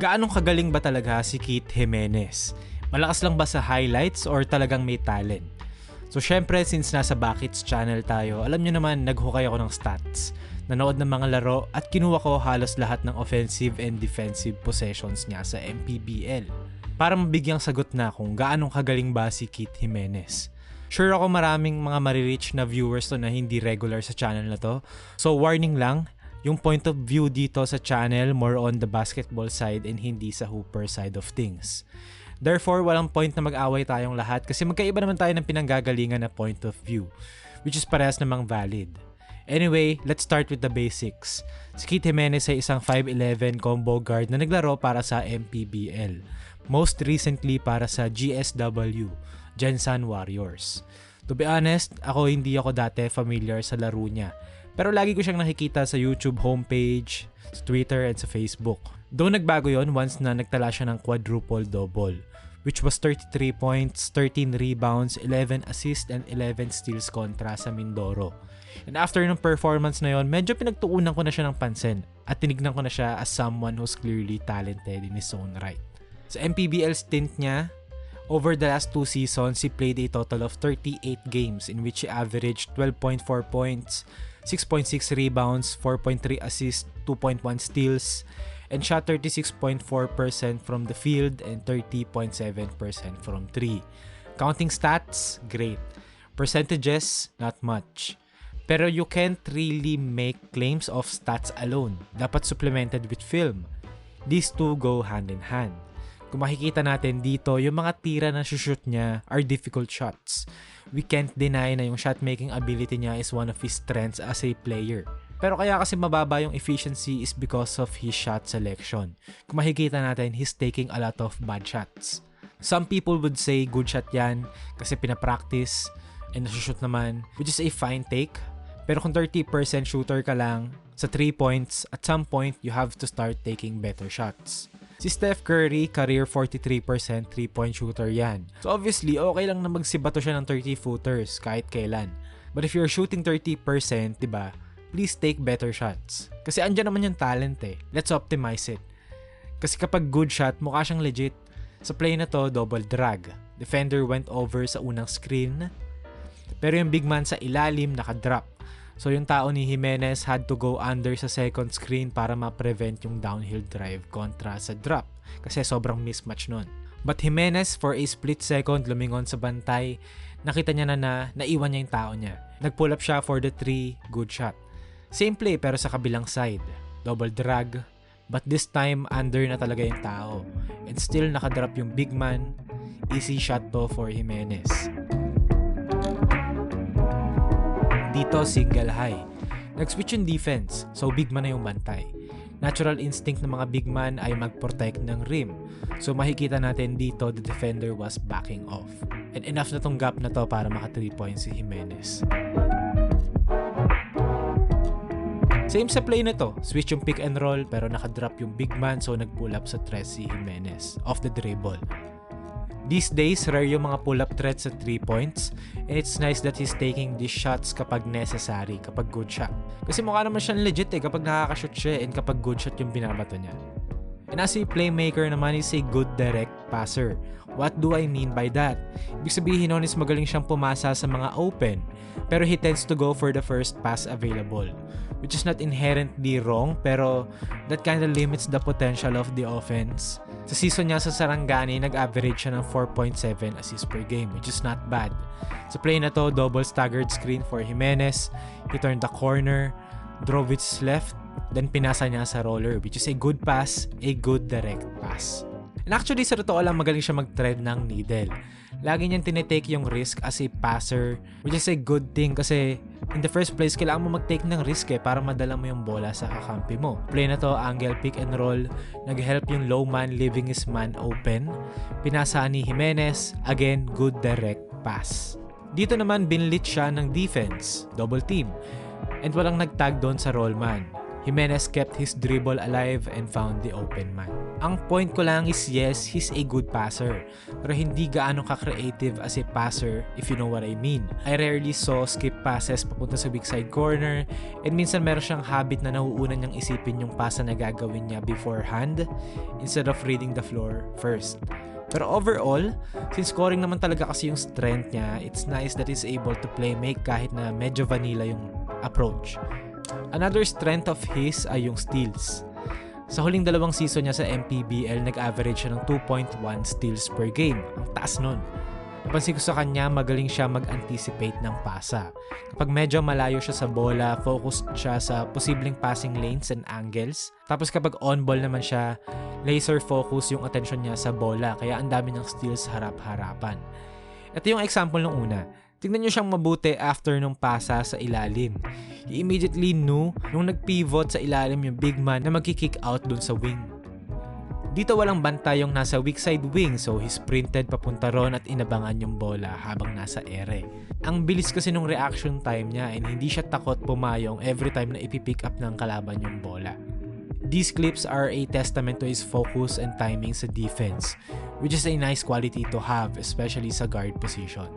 Gaanong kagaling ba talaga si Keith Jimenez? Malakas lang ba sa highlights or talagang may talent? So syempre, since nasa Bakits channel tayo, alam nyo naman, naghukay ako ng stats. Nanood ng mga laro at kinuha ko halos lahat ng offensive and defensive possessions niya sa MPBL. Para mabigyang sagot na kung gaanong kagaling ba si Keith Jimenez. Sure ako maraming mga marireach na viewers to na hindi regular sa channel na to. So warning lang, yung point of view dito sa channel more on the basketball side and hindi sa hooper side of things. Therefore, walang point na mag-away tayong lahat kasi magkaiba naman tayo ng pinanggagalingan na point of view, which is parehas namang valid. Anyway, let's start with the basics. Si Keith Jimenez ay isang 5'11 combo guard na naglaro para sa MPBL. Most recently para sa GSW, Gensan Warriors. To be honest, ako hindi ako dati familiar sa laro niya. Pero lagi ko siyang nakikita sa YouTube homepage, sa Twitter, and sa Facebook. Though nagbago yon once na nagtala siya ng quadruple double which was 33 points, 13 rebounds, 11 assists, and 11 steals kontra sa Mindoro. And after ng performance na yon, medyo pinagtuunan ko na siya ng pansin at tinignan ko na siya as someone who's clearly talented in his own right. Sa MPBL stint niya, over the last two seasons, he played a total of 38 games in which he averaged 12.4 points, 6.6 rebounds, 4.3 assists, 2.1 steals, and shot 36.4% from the field and 30.7% from 3. Counting stats, great. Percentages, not much. Pero you can't really make claims of stats alone. Dapat supplemented with film. These two go hand in hand. Kung makikita natin dito, yung mga tira na shoot niya are difficult shots. We can't deny na yung shot making ability niya is one of his strengths as a player. Pero kaya kasi mababa yung efficiency is because of his shot selection. Kung makikita natin, he's taking a lot of bad shots. Some people would say good shot yan kasi pinapractice and nasushoot naman, which is a fine take. Pero kung 30% shooter ka lang sa 3 points, at some point, you have to start taking better shots. Si Steph Curry, career 43% 3-point shooter yan. So obviously, okay lang na magsibato siya ng 30 footers kahit kailan. But if you're shooting 30%, 'di ba? please take better shots. Kasi andyan naman yung talent eh. Let's optimize it. Kasi kapag good shot, mukha siyang legit. Sa play na to, double drag. Defender went over sa unang screen. Pero yung big man sa ilalim, naka-drop. So yung tao ni Jimenez had to go under sa second screen para ma-prevent yung downhill drive kontra sa drop. Kasi sobrang mismatch nun. But Jimenez for a split second lumingon sa bantay. Nakita niya na na naiwan niya yung tao niya. Nag-pull up siya for the 3, good shot. Same play pero sa kabilang side. Double drag. But this time, under na talaga yung tao. And still nakadrop yung big man. Easy shot to for Jimenez. Dito, single high. Nag-switch yung defense, so big man na yung bantay. Natural instinct ng mga big man ay mag-protect ng rim. So makikita natin dito the defender was backing off. And enough na tong gap na to para maka 3 points si Jimenez. Same sa play na to, switch yung pick and roll pero nakadrop yung big man so nag-pull up sa threat si Jimenez off the dribble. These days, rare yung mga pull-up threats sa 3 points and it's nice that he's taking these shots kapag necessary, kapag good shot. Kasi mukha naman siyang legit eh kapag nakakashoot siya and kapag good shot yung binabato niya. And as a playmaker naman, he's a good direct passer. What do I mean by that? Ibig sabihin nun is magaling siyang pumasa sa mga open, pero he tends to go for the first pass available which is not inherently wrong pero that kind of limits the potential of the offense. Sa season niya sa Sarangani, nag-average siya ng 4.7 assists per game, which is not bad. Sa play na to, double staggered screen for Jimenez. He turned the corner, drove it left, then pinasa niya sa roller, which is a good pass, a good direct pass. And actually, sa totoo lang, magaling siya mag-thread ng needle. Lagi niyang tinetake yung risk as a passer, which is a good thing kasi in the first place, kailangan mo mag-take ng risk eh para madala mo yung bola sa kakampi mo. Play na to, angle pick and roll, nag-help yung low man leaving his man open. Pinasa ni Jimenez, again, good direct pass. Dito naman binlit siya ng defense, double team. And walang nagtag doon sa roll man. Jimenez kept his dribble alive and found the open man. Ang point ko lang is yes, he's a good passer. Pero hindi gaano ka-creative as a passer if you know what I mean. I rarely saw skip passes papunta sa big side corner and minsan meron siyang habit na nauuna niyang isipin yung pasa na gagawin niya beforehand instead of reading the floor first. Pero overall, since scoring naman talaga kasi yung strength niya, it's nice that he's able to play make kahit na medyo vanilla yung approach. Another strength of his ay yung steals. Sa huling dalawang season niya sa MPBL, nag-average siya ng 2.1 steals per game. Ang taas nun. Napansin ko sa kanya, magaling siya mag-anticipate ng pasa. Kapag medyo malayo siya sa bola, focused siya sa posibleng passing lanes and angles. Tapos kapag on-ball naman siya, laser focus yung attention niya sa bola, kaya ang dami ng steals harap-harapan. Ito yung example ng una. Tingnan nyo siyang mabuti after nung pasa sa ilalim. He immediately knew nung nag-pivot sa ilalim yung big man na magki-kick out dun sa wing. Dito walang banta yung nasa weak side wing so he sprinted papunta ron at inabangan yung bola habang nasa ere. Ang bilis kasi nung reaction time niya and hindi siya takot pumayong every time na ipipick up ng kalaban yung bola. These clips are a testament to his focus and timing sa defense, which is a nice quality to have especially sa guard position.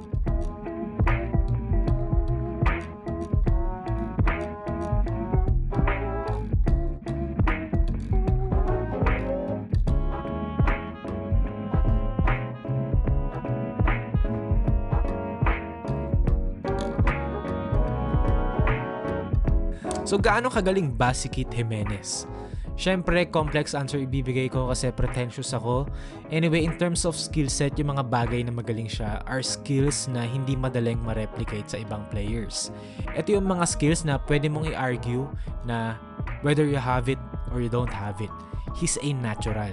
So gaano kagaling ba si Kit Jimenez? Siyempre, complex answer ibibigay ko kasi pretentious ako. Anyway, in terms of skill set, yung mga bagay na magaling siya are skills na hindi madaling ma-replicate sa ibang players. Ito yung mga skills na pwede mong i-argue na whether you have it or you don't have it. He's a natural.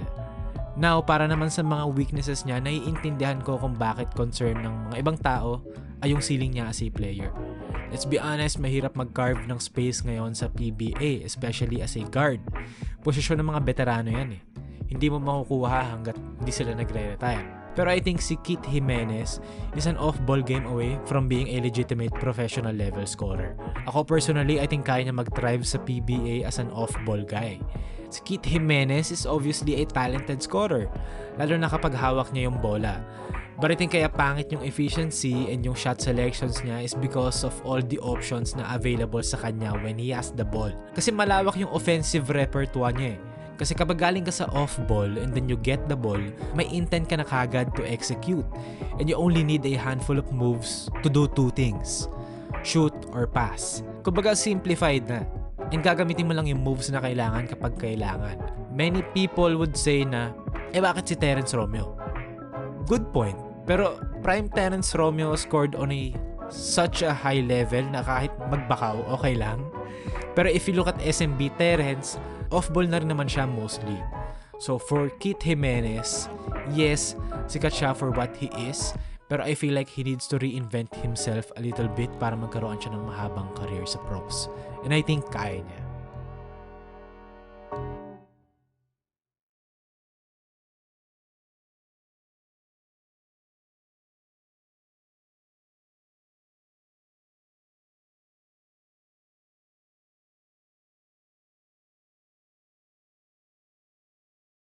Now, para naman sa mga weaknesses niya, naiintindihan ko kung bakit concern ng mga ibang tao ay yung ceiling niya as a player. Let's be honest, mahirap mag-carve ng space ngayon sa PBA, especially as a guard. Posisyon ng mga veterano yan eh. Hindi mo makukuha hanggat hindi sila nagre-retire. Pero I think si Kit Jimenez is an off-ball game away from being a legitimate professional level scorer. Ako personally, I think kaya niya mag-thrive sa PBA as an off-ball guy. Si Kit Jimenez is obviously a talented scorer, lalo na kapag hawak niya yung bola. But I think kaya pangit yung efficiency and yung shot selections niya is because of all the options na available sa kanya when he has the ball. Kasi malawak yung offensive repertoire niya eh. Kasi kapag galing ka sa off ball and then you get the ball, may intent ka na kagad to execute. And you only need a handful of moves to do two things. Shoot or pass. Kumbaga simplified na. And gagamitin mo lang yung moves na kailangan kapag kailangan. Many people would say na, eh bakit si Terence Romeo? Good point. Pero prime Terence Romeo scored on a such a high level na kahit magbakaw, okay lang. Pero if you look at SMB Terence, off-ball na rin naman siya mostly. So for Kit Jimenez, yes, sikat siya for what he is, pero I feel like he needs to reinvent himself a little bit para magkaroon siya ng mahabang career sa pros. And I think kaya niya.